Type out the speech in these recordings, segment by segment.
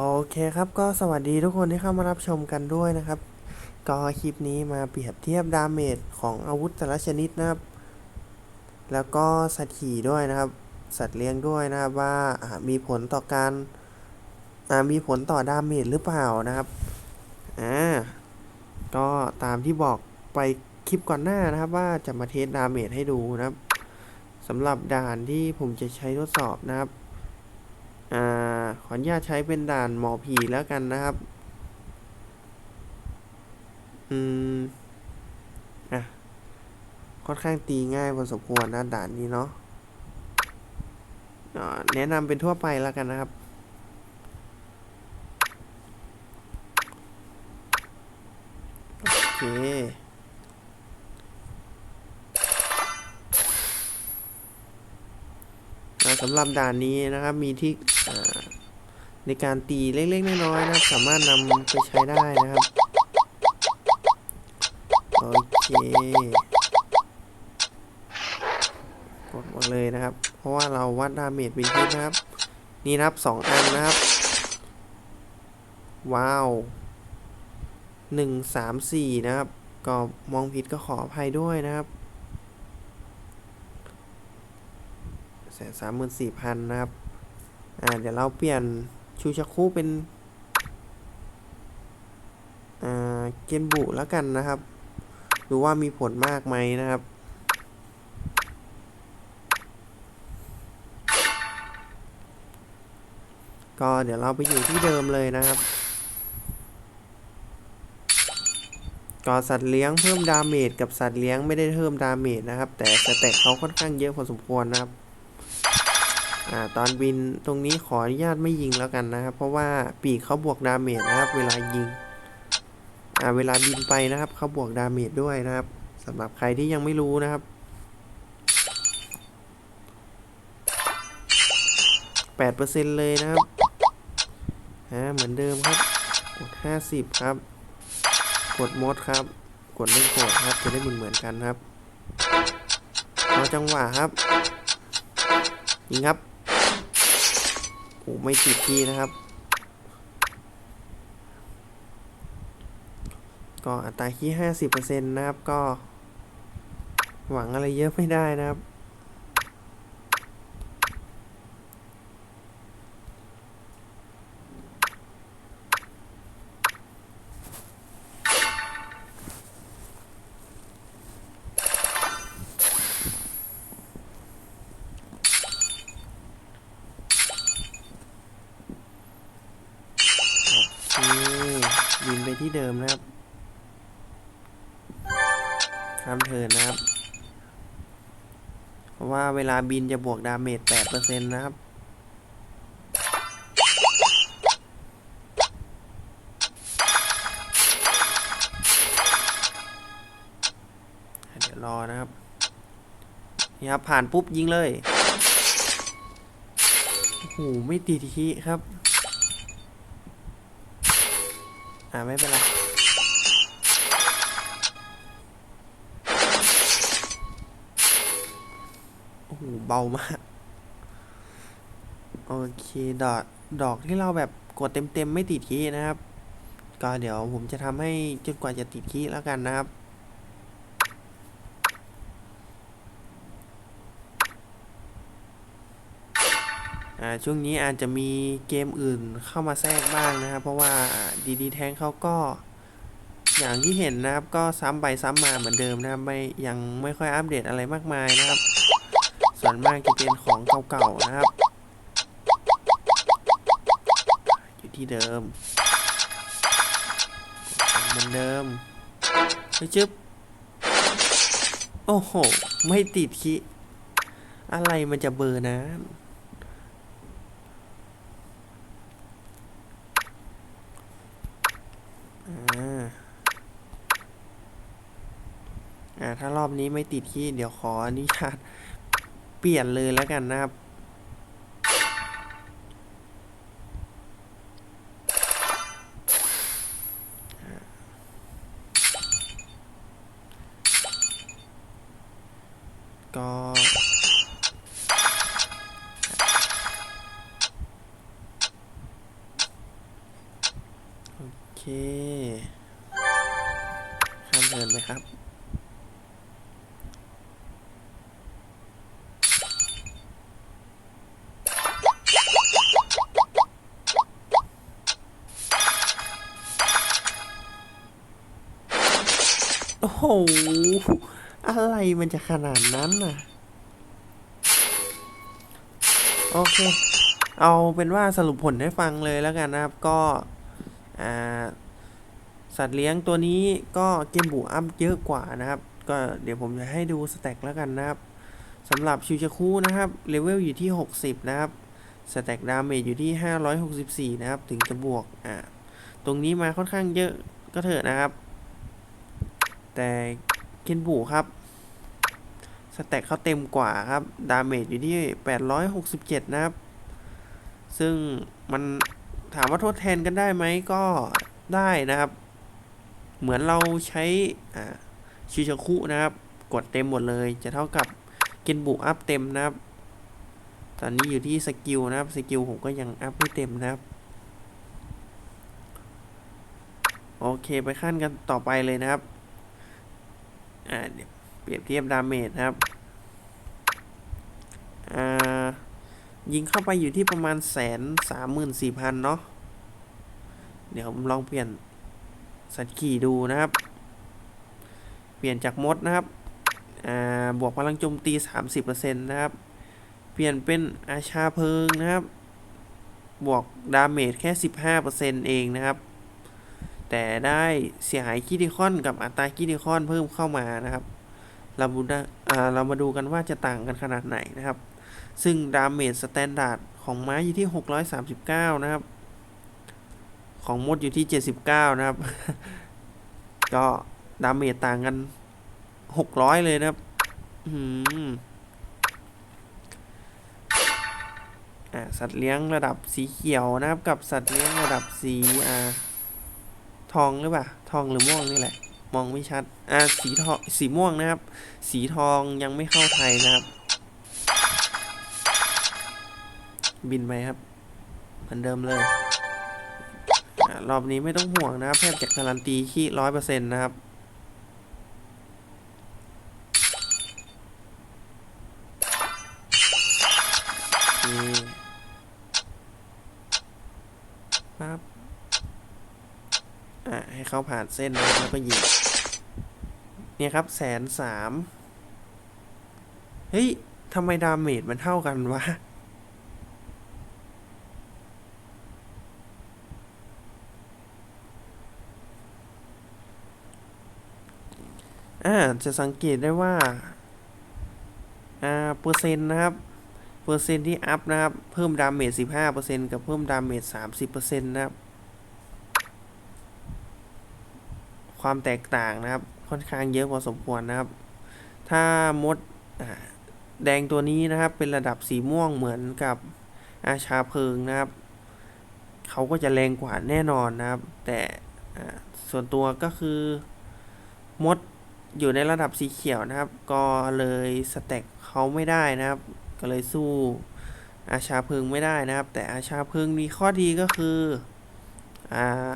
โอเคครับก็สวัสดีทุกคนที่เข้ามารับชมกันด้วยนะครับ ก็คลิปนี้มาเปรียบเทียบดาเมจของอาวุธแต่ละชนิดนะครับ แล้วก็สัตว์ขี่ด้วยนะครับ สัตว์เลี้ยงด้วยนะครับว่ามีผลต่อการมีผลต่อดาเมจหรือเปล่านะครับอ่าก็ตามที่บอกไปคลิปก่อนหน้านะครับ ว่าจะมาเทสดาเมจให้ดูนะครับสำหรับด่านที่ผมจะใช้ทดสอบนะครับ ขออนุญาตใช้เป็นด่านหมอผีแล้วกันนะครับ อืม อะ ค่อนข้างตีง่ายพอสมควรนะด่านนี้เนาะแนะนำเป็นทั่วไปแล้วกันนะครับ โอเคสำหรับด่านนี้นะครับมีที่อ่า ในการตีเล็กๆน้อยๆนะสามารถนำไปใช้ได้นะครับ โอเคกดมาเลยนะครับ เพราะว่าเราวัดดาเมจเป็นทีนะครับ นี่นะครับสองอันนะครับ ว้าวหนึ่งสามสี่นะครับ ก็มองผิดก็ขออภัยด้วยนะครับแสนสามหมื่นสี่พันนะครับ อ่า เดี๋ยวเราเปลี่ยน ชูชักคุเป็นเกนบุแล้วกันนะครับ ดูว่ามีผลมากไหมนะครับ ก็เดี๋ยวเราไปอยู่ที่เดิมเลยนะครับก็สัตว์เลี้ยงเพิ่มดาเมจกับสัตว์เลี้ยงไม่ได้เพิ่มดาเมจนะครับ แต่สเต็กเขาค่อนข้างเยอะพอสมควรนะครับ อ่าตอนบินตรงนี้ขออนุญาตไม่ยิงแล้วกันนะครับ เพราะว่าปีกเขาบวกดาเมจนะครับ เวลายิงอ่าเวลาบินไปนะครับเขาบวกดาเมจด้วยนะครับสำหรับใครที่ยังไม่รู้นะครับแปดเปอร์เซ็นเลยนะครับอ่าเหมือนเดิมครับกดห้าสิบครับ กดมดครับ กดไม่กดครับจะได้เหมือนเหมือนกันครับเอาจังหวะครับยิงครับ โอ้ไม่ติดที่นะครับ ก็อัตราขี้ห้าสิบเปอร์เซ็นต์นะครับ ก็ หวังอะไรเยอะไม่ได้นะครับ โอเค บินไปที่เดิมนะครับข้ามเทินนะครับ เพราะว่าเวลาบินจะบวกดาเมจ8%นะครับเดี๋ยวรอนะครับ นี่ครับ ผ่านปุ๊บยิงเลย โอ้โห ไม่ติดทีครับ อ่าไม่เป็นไรโอ้โหเบามาก โอเคดอกดอกที่เราแบบกดเต็มๆไม่ติดคีย์นะครับ ก็เดี๋ยวผมจะทำให้จนกว่าจะติดคีย์แล้วกันนะครับ ช่วงนี้อาจจะมีเกมอื่นเข้ามาแทรกบ้างนะครับ เพราะว่าดีดีแทงเขาก็ อย่างที่เห็นนะครับ ก็ซ้ำไปซ้ำมาเหมือนเดิมนะครับไม่ยังไม่ค่อยอัปเดตอะไรมากมายนะครับ ส่วนมากจะเป็นของเก่าๆนะครับ อยู่ที่เดิมเหมือนเดิมไปจึ๊บโอ้โห ไม่ติดคิ อะไรมันจะเบอร์นะ อ่าถ้ารอบนี้ไม่ติดขี้เดี๋ยวขออนุญาตเปลี่ยนเลยแล้วกันนะครับก็โอเคข้ามเทินไปครับ อ้โห อะไรมันจะขนาดนั้นน่ะ โอเค เอาเป็นว่าสรุปผลให้ฟังเลยแล้วกันนะครับ ก็ อ่า สัตว์เลี้ยงตัวนี้ก็เกมบูอัพเยอะกว่านะครับ ก็เดี๋ยวผมจะให้ดูสแต็กแล้วกันนะครับสำหรับชิวชาคุนะครับ เลเวลอยู่ที่ 60 นะครับ สแต็กดาเมจอยู่ที่ 564 นะครับ ถึงจะบวก อ่า ตรงนี้มาค่อนข้างเยอะก็เถอะนะครับ แต่เกนบูครับ สแต็กเขาเต็มกว่าครับ ดาเมจอยู่ที่ 867 นะครับ ซึ่งมันถามว่าทดแทนกันได้ไหมก็ได้นะครับ เหมือนเราใช้ชิชาคุนะครับ กดเต็มหมดเลย จะเท่ากับเกนบุอัพเต็มนะครับ ตอนนี้อยู่ที่สกิลนะครับ สกิลผมก็ยังอัพไม่เต็มนะครับ โอเคไปขั้นกันต่อไปเลยนะครับ อ่าเดี๋ยวเปรียบเทียบดาเมจนะครับอ่ายิงเข้าไปอยู่ที่ประมาณแสนสามหมื่นสี่พันเนาะเดี๋ยวผมลองเปลี่ยนสัตว์ขี่ดูนะครับ เปลี่ยนจากมดนะครับอ่าบวกพลังโจมตี 30%นะครับ เปลี่ยนเป็นอาชาเพลิงนะครับ บวกดาเมจแค่ 15%เองนะครับ แต่ได้เสียหายคิดิคอนกับอัตราคิดิคอนเพิ่มเข้ามานะครับ เราดูเรามาดูกันว่าจะต่างกันขนาดไหนนะครับ ซึ่งดาเมจสแตนดาร์ดของไม้อยู่ที่ 639 นะครับ ของมดอยู่ที่ 79 นะครับ ก็ดาเมจต่างกัน 600 เลยนะครับอืมอ่าสัตว์เลี้ยงระดับสีเขียวนะครับ กับสัตว์เลี้ยงระดับสีอ่า ทองหรือเปล่า ทองหรือม่วงนี่แหละ มองไม่ชัด อ่าสีทองสีม่วงนะครับ สีทองยังไม่เข้าไทยนะครับ บินไปครับ เหมือนเดิมเลยอรอบนี้ไม่ต้องห่วงนะครับแทบจะการันตีขี้ร้อยเปอร์เซ็นต์นะครับ เขาผ่านเส้นนะแล้วก็ยิงเนี่ยครับแสนสามเฮ้ยทำไมดาเมจมันเท่ากันวะอ่าจะสังเกตได้ว่าอ่าเปอร์เซ็นต์นะครับ เปอร์เซ็นต์ที่อัพนะครับ เพิ่มดาเมจ15%กับเพิ่มดาเมจ30%นะครับ ความแตกต่างนะครับ ค่อนข้างเยอะพอสมควรนะครับ ถ้ามดแดงตัวนี้นะครับ เป็นระดับสีม่วงเหมือนกับอาชาเพลิงนะครับ เขาก็จะแรงกว่าแน่นอนนะครับ แต่ส่วนตัวก็คือมดอยู่ในระดับสีเขียวนะครับ ก็เลยสแต็กเขาไม่ได้นะครับ ก็เลยสู้อาชาเพิงไม่ได้นะครับ แต่อาชาเพิงมีข้อดีก็คือ อ่า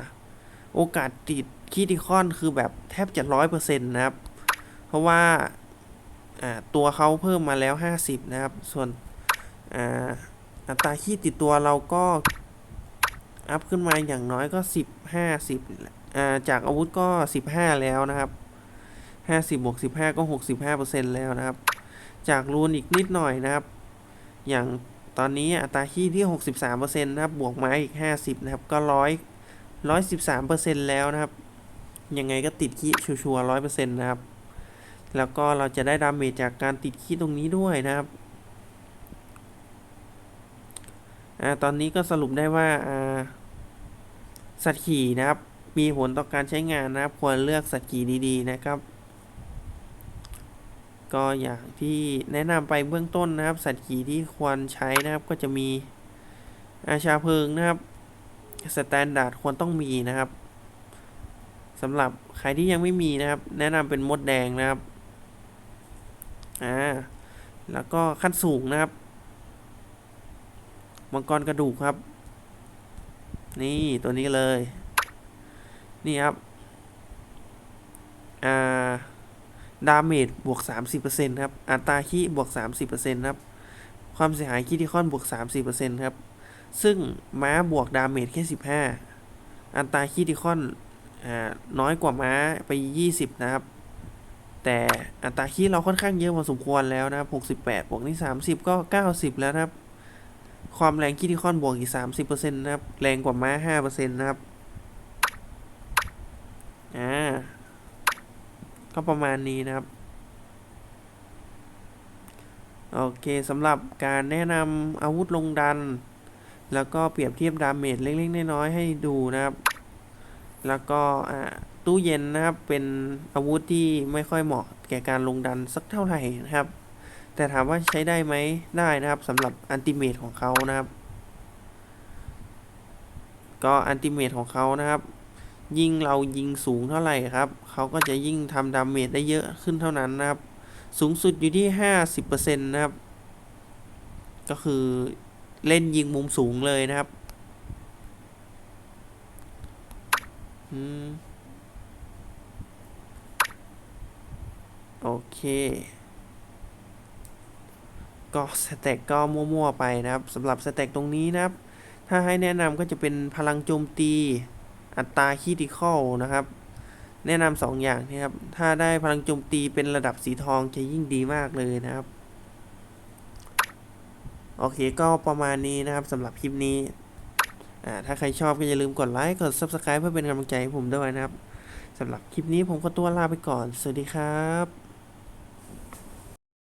โอกาสติด คีติคอนคือแบบแทบจะร้อยเปอร์เซ็นต์นะครับ เพราะว่าตัวเขาเพิ่มมาแล้ว 50 นะครับ ส่วนอัตราคีติดตัวเราก็อัพขึ้นมาอย่างน้อยก็ 10 50อ่าจากอาวุธก็ 15 แล้วนะครับ 50บวก15 ก็ 65%แล้วนะครับ จากรูนอีกนิดหน่อยนะครับ อย่างตอนนี้อัตราขี้ที่ 63%นะครับ บวกไม้อีก 50 นะครับ ก็ร้อยร้อยสิบสามเปอร์เซ็นต์แล้วนะครับ ยังไงก็ติดขี้ชัวร์ร้อยเปอร์เซ็นต์นะครับ แล้วก็เราจะได้ดาเมจจากการติดขี้ตรงนี้ด้วยนะครับอ่าตอนนี้ก็สรุปได้ว่าอ่าสัตว์ขี่นะครับ มีผลต่อการใช้งานนะครับ ควรเลือกสัตว์ขี่ดีๆนะครับ ก็อย่างที่แนะนำไปเบื้องต้นนะครับ สัตว์ขี่ที่ควรใช้นะครับก็จะมีอาชาเพลิงนะครับสแตนดาร์ดควรต้องมีนะครับ สำหรับใครที่ยังไม่มีนะครับ แนะนำเป็นมดแดงนะครับอ่าแล้วก็ขั้นสูงนะครับ มังกรกระดูกครับ นี่ตัวนี้เลย นี่ครับอ่าดาเมจบวก 30%ครับอัตราคีบวก 30%ครับ ความเสียหายคิติคอนบวก 30%ครับ ซึ่งม้าบวกดาเมจแค่ 15 อัตราคิติคอน น้อยกว่าม้าไป 20 นะครับ แต่อัตราคีเราค่อนข้างเยอะพอสมควรแล้วนะครับ 68 บวกนี่ 30 ก็ 90 แล้วนะครับ ความแรงคิติคอนบวกอีก 30%นะครับ แรงกว่าม้า 5%นะครับ อ่า ก็ประมาณนี้นะครับ โอเคสำหรับการแนะนำอาวุธลงดัน แล้วก็เปรียบเทียบดาเมจเล็กๆน้อยๆให้ดูนะครับ แล้วก็ตู้เย็นนะครับเป็นอาวุธที่ไม่ค่อยเหมาะแก่การลงดันสักเท่าไหร่นะครับ แต่ถามว่าใช้ได้ไหมได้นะครับสำหรับอันติเมตของเขานะครับ ก็อันติเมตของเขานะครับ ยิ่งเรายิงสูงเท่าไหร่ครับเขาก็จะยิ่งทำดาเมจได้เยอะขึ้นเท่านั้นนะครับ สูงสุดอยู่ที่ห้าสิบเปอร์เซ็นต์นะครับ ก็คือเล่นยิงมุมสูงเลยนะครับ อืม โอเค ก็สเต็กก็มั่วๆไปนะครับสำหรับสเต็กตรงนี้นะครับ ถ้าให้แนะนำก็จะเป็นพลังโจมตี อัตราคีติคอลนะครับ แนะนำสองอย่างนะครับ ถ้าได้พลังโจมตีเป็นระดับสีทองจะยิ่งดีมากเลยนะครับ โอเคก็ประมาณนี้นะครับสำหรับคลิปนี้ อ่าถ้าใครชอบก็อย่าลืมกดไลค์กด Subscribe เพื่อเป็นกำลังใจให้ผมด้วยนะครับสำหรับคลิปนี้ผมก็ตัวลาไปก่อน สวัสดีครับ